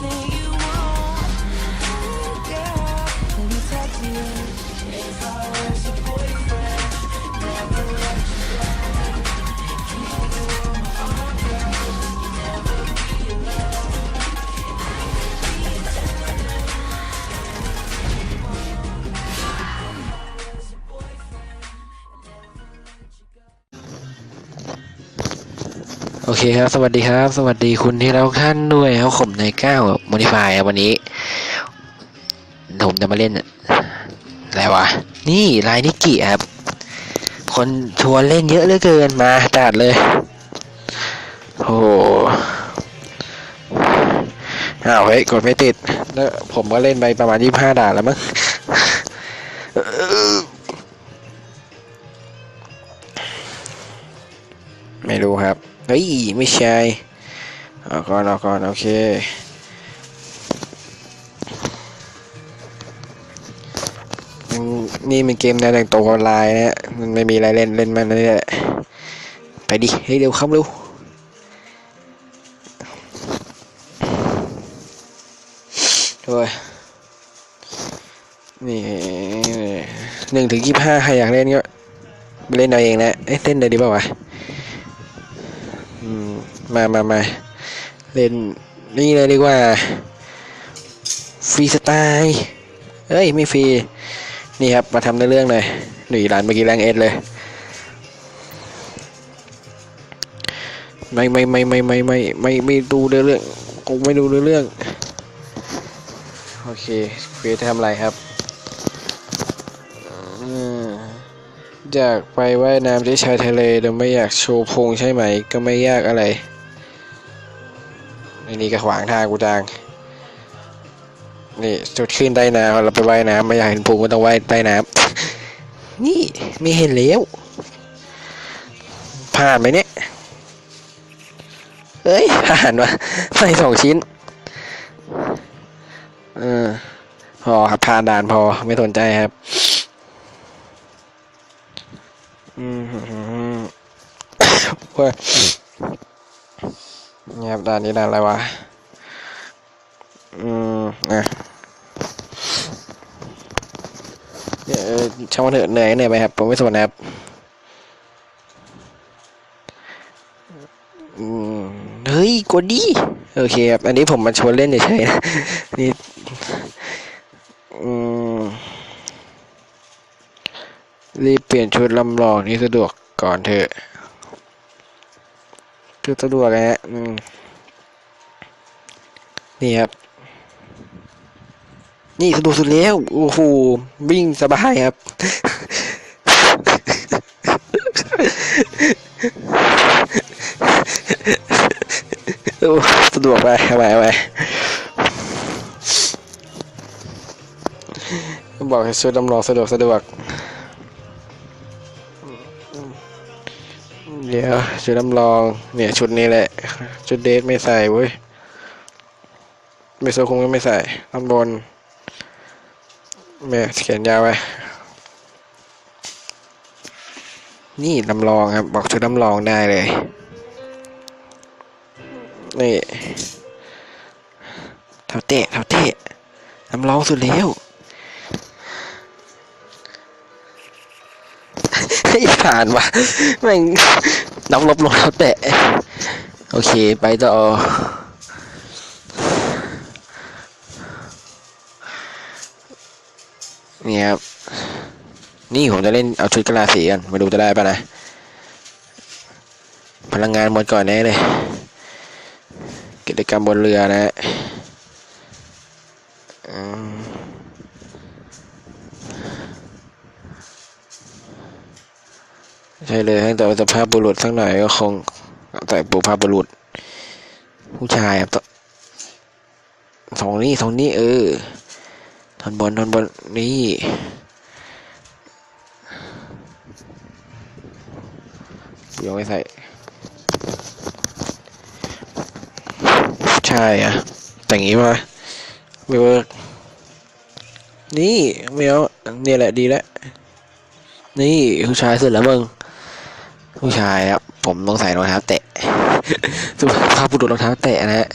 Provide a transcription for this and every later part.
think โอเคครับ สวัสดีครับ สวัสดีคุณที่เราท่านด้วยครับผมในก้าโมดิฟายวันนี้ ผมจะมาเล่นอะไรวะ นี่ลายนิกิครับ คนชวนเล่นเยอะเหลือเกินมาจัดเลยโอ้โหอ้าวเฮ้ยกดไม่ติด แล้วผมก็เล่นไปประมาณยี่ห้าด่านแล้วมั้งไม่รู้ครับ เฮ้ย ไม่ใช่เอาก่อนเอาก่อนโอเคนี่เป็นเกมแนวแต่งตัวออนไลน์นะฮะมันไม่มีอะไรเล่นเล่นมันนี่แหละไปดิเฮ้ยเร็วเข้าเร็วโอ้ยนี่หนึ่งถึงยี่ห้าใครอยากเล่นก็ไปเล่นเอาเองนะเอ้เต้นเลยดีเปล่าวะ มามามาเล่นนี่เลยดีกว่า ฟรีสไตล์เอ้ยไม่ฟรี นี่ครับ มาทำในเรื่องเลยหนีร้านเมื่อกี้แรงเอ็ดเลย ไม่ไม่ไม่ไม่ไม่ไม่ไม่ไม่ดูเรื่องกูไม่ดูเรื่อง โอเคเควสทำอะไรครับ อยากไปว่ายน้ำที่ชายทะเลแต่ไม่อยากโชว์พุงใช่ไหม ก็ไม่ยากอะไรไอ้นี่ก็ขวางทางกูจังนี่จุดขึ้นใต้น้ำเราไปว่ายน้ำไม่อยากเห็นพุงก็ต้องว่ายใต้น้ำนี่ไม่เห็นแล้วผ่านไหมเนี่ยเอ้ยผ่านวะใส่สองชิ้นเออพอครับผ่านด่านพอไม่สนใจครับ อืม ว่าเงียบด่านนี้ด่านอะไรวะ อืมอะเนี่ยเออช่างมันเถอะเหนื่อยเหนื่อยไปครับ ผมไม่สนนะครับ อืม เฮ้ยกดดีโอเคครับ อันนี้ผมมาชวนเล่นเฉยๆนะนี่อืมรีบเปลี่ยนชุดลำลองนี่สะดวกก่อนเถอะ ชุดสะดวกนะฮะนี่ครับ นี่สะดวกสุดแล้ว โอ้โหวิ่งสบายครับ สะดวกไปไปไปบอกให้ชุดำลองสะดวกสะดวก ดี๋ยวชุดลำลองเนี่ยชุดนี้แหละ ชุดเดทไม่ใส่เว้ยไม่โซคงก็ไม่ใส่ตอนบนแม่เขียนยาวไปนี่ลำลองครับ บอกชุดลำลองได้เลย นี่เท่าเตะเท่าเตะลำลองสุดแล้วให้ผ่านวะแม่ง นับลบลงเท่าเตะ โอเค ไปต่อ นี่ครับ นี่ผมจะเล่นเอาชุดกะลาสีกันมาดูจะได้ปะนะ พลังงานหมดก่อนแน่เลย กิจกรรมบนเรือนะฮะอืม ใช่เลยตั้แต่สภาพบุรุษสักหน่อยก็คงแต่บุภาพบุรุษ ผู้ชายครับต่อสองนี้สองนี้เออทอนบนทอนบนนี่ยังไม่ใส่ใช่อะแต่งงี้มาไม่เวิร์กนี่ไม่เอาเนี่ยแหละดีแล้วนี่ผู้ชายสุดแล้วมึง ผู้ชายครับผมต้องใส่รองเท้าแตะสุภาพบุรุษรองเท้าแตะนะฮะ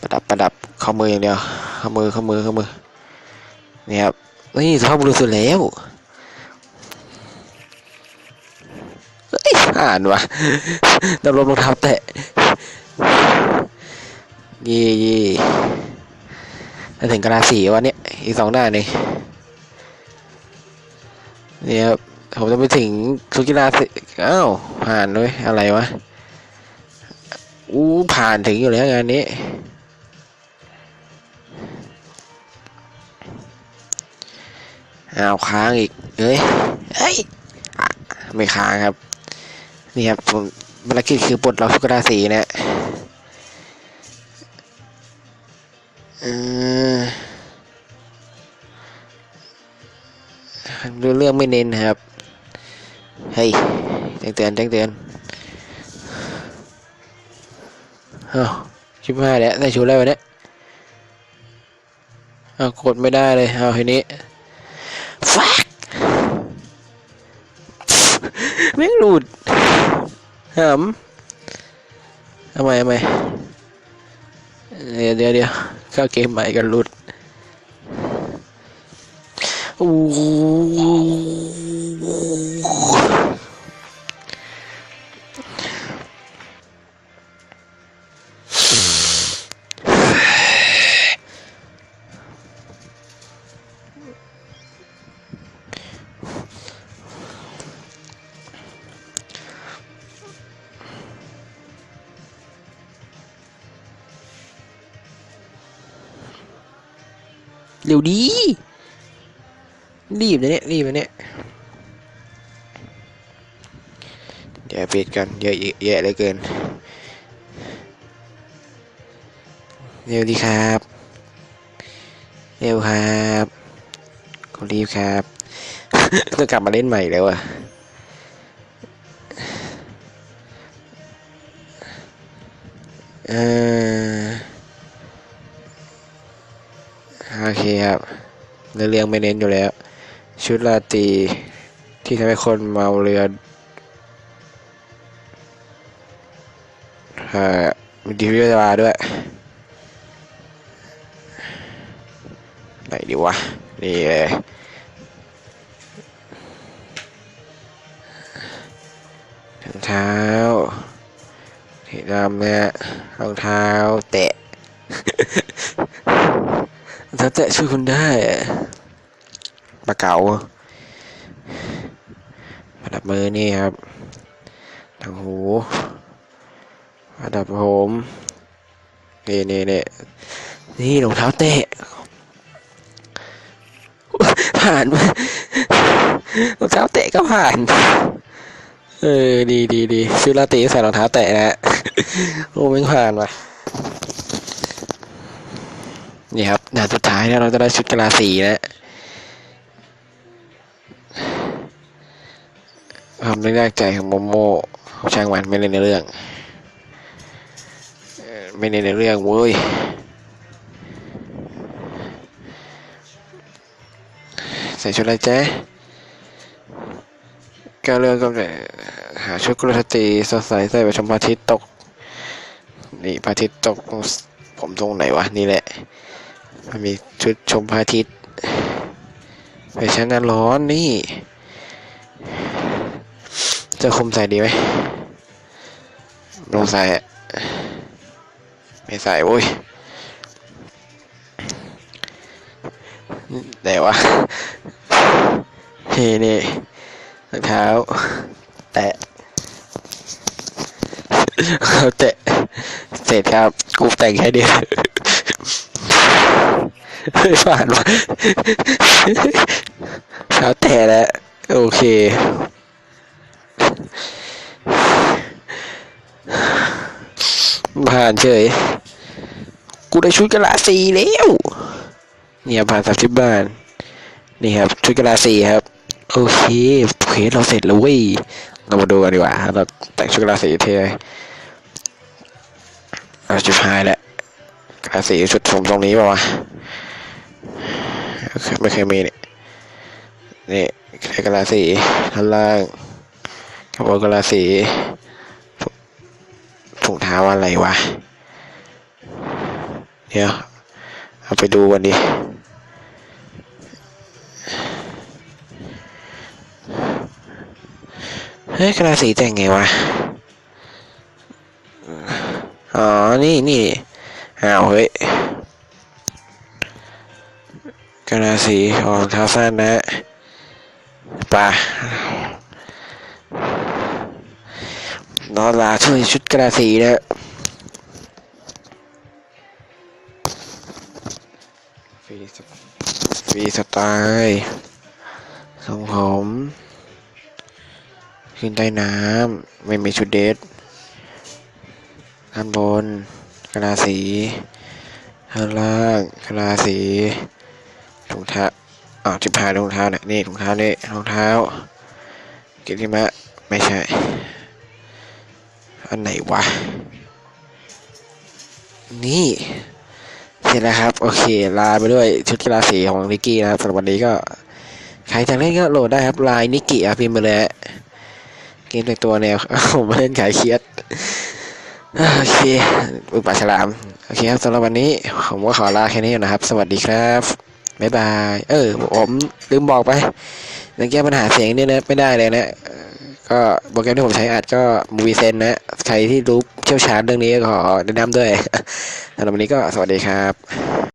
ประดับประดับข้อมืออย่างเดียวข้อมือข้อมือข้อมือนี่ครับนี่สภาพบุรุษสุดแล้วเฮ้ยอ่านวะดำรงรองเท้าแตะเย่เย่ถ้าถึงกระดาษสีวันนี้อีกสองหน้านี่นี่ครับ ผมจะไปถึงชุกีฬาสีอ้าวผ่านเลยอะไรวะ อู้ผ่านถึงอยู่แล้วงานนี้ อ้าวค้างอีก เฮ้ย เฮ้ย ไม่ค้างครับ นี่ครับผมภารกิจคือปลดล็อกทุกราศีเนี่ยเออดูเรื่องไม่เน้นครับ เฮ้ยแจ้งเตือนแจ้งเตือนอ้าวชิบหายแล้วใส่ชุดอะไรวะเนี่ยอ้าวกดไม่ได้เลยเอาทีนี้ฟักไม่งหลุดหำทำไมทำไมเดี๋ยวเดี๋ยวเดี๋ยวเข้าเกมใหม่กันหลุด เร็วดีรีบนะเนี่ยรีบนะเนี่ยเดี๋ยวปิดกันเยอะแยะเหลยเกินเร็วดีครับ เร็วครับก็รีบครับต้องกลับมาเล่นใหม่แล้วอะเออ คครับเนื้อเรื่องไม่เน้นอยู่แล้ว ชุดราตรีที่ทำให้คนเมาเรือเอ่อมีดีวิเวาด้วย ไหนดีวะ นี่เลยรองเท้าสีดำเนี่ยรองเท้า แตะ รองเท้า แตะช่วยคุณได้อะปลาเก๋าประดับมือนี่ครับทางหูประดับผมนี่นี่นี่นี่รองเท้าแตะผ่านมารองเท้าแตะก็ผ่าน เออ ดีดีดีซื้อลาตีใส่รองเท้าแตะนะฮะโอ้ไม่ผ่านว่ะ นี่ครับด่านสุดท้ายแล้วเราจะได้ชุดกีฬาสีนะความแรกใจของโมโม่ช่างมันไม่เล่นในเรื่อง ไม่เล่นในเรื่องเว้ยใส่ชุดอะไรจ๊ะก็เรื่องก็เลยหาชุดกุลสตรีสดใสใส่ไปชมพระอาทิตย์ตก นี่พระอาทิตย์ตกผมตรงไหนวะ นี่แหละ มันมีชุดชมพระอาทิตย์ไปชั้นหน้าร้อนนี่ จะคุมใส่ดีไหมลงใส่ไม่ใส่โว้ยไหนวะนี่นี่รองเท้า แตะเขาแตะ เสร็จครับ กูแต่งแค่เดียว ไม่ผ่านวะเท้าแตะแล้ว โอเค ผ่านเฉย กูได้ชุดกะลาสีแล้ว เนี่ยผ่านสามสิบบาทนี่ครับ ชุดกะลาสีครับ โอเคเคสเราเสร็จแล้วเว้ย เรามาดูกันดีกว่าเราแต่งชุดกะลาสีเท่เอาจุดท้ายแหละกะลาสีชุดผมตรงนี้ป่าวะ ไม่เคยมีเนี่ยนี่กะลาสีท่านล่างกระโปรงกะลาสีถุงเท้าอะไรวะ เดี๋ยว เอาไปดูกันดิเฮ้ยกระสีแต่งไงวะ อ๋อ นี่นี่อ้าว เฮ้ย ระสีรองทาสันนะปะนอนลาช่วยชุดกระสีนะฟรีสฟรีสไตล์ทรงผมขึ้นใต้น้ำ ไม่มีชุดเดทด้านบนกระลาสีด้านล่างกระลาสี ถุงเท้าอ้าวจิบหายรองเท้าเนี่ยนี่ถุงเท้านี่รองเท้ากิริมะไม่ใช่ อันไหนวะ นี่ เสร็จแล้วครับ โอเค ลาไปด้วยชุดกีฬาสีของนิกกี้นะครับสำหรับวันนี้ก็ ใครจะเล่นก็โหลดได้ครับลายนิกกี้อะพิมพ์มาเลยฮะเกมแต่งตัวแนวผมเล่นขายเครียดโอเคอุปาฉลาม โอเคครับสำหรับวันนี้ ผมก็ขอลาแค่นี้นะครับ สวัสดีครับ บ๊ายบาย เออ ผมลืมบอกไปยังแก้ปัญหาเสียงนี่นะไม่ได้เลยนะ ก็โปรแกรมที่ผมใช้อัดก็มูวีเซนนะ ใครที่รู้เชี่ยวชาญเรื่องนี้ก็ขอแนะนำด้วยสำหรับวันนี้ก็สวัสดีครับ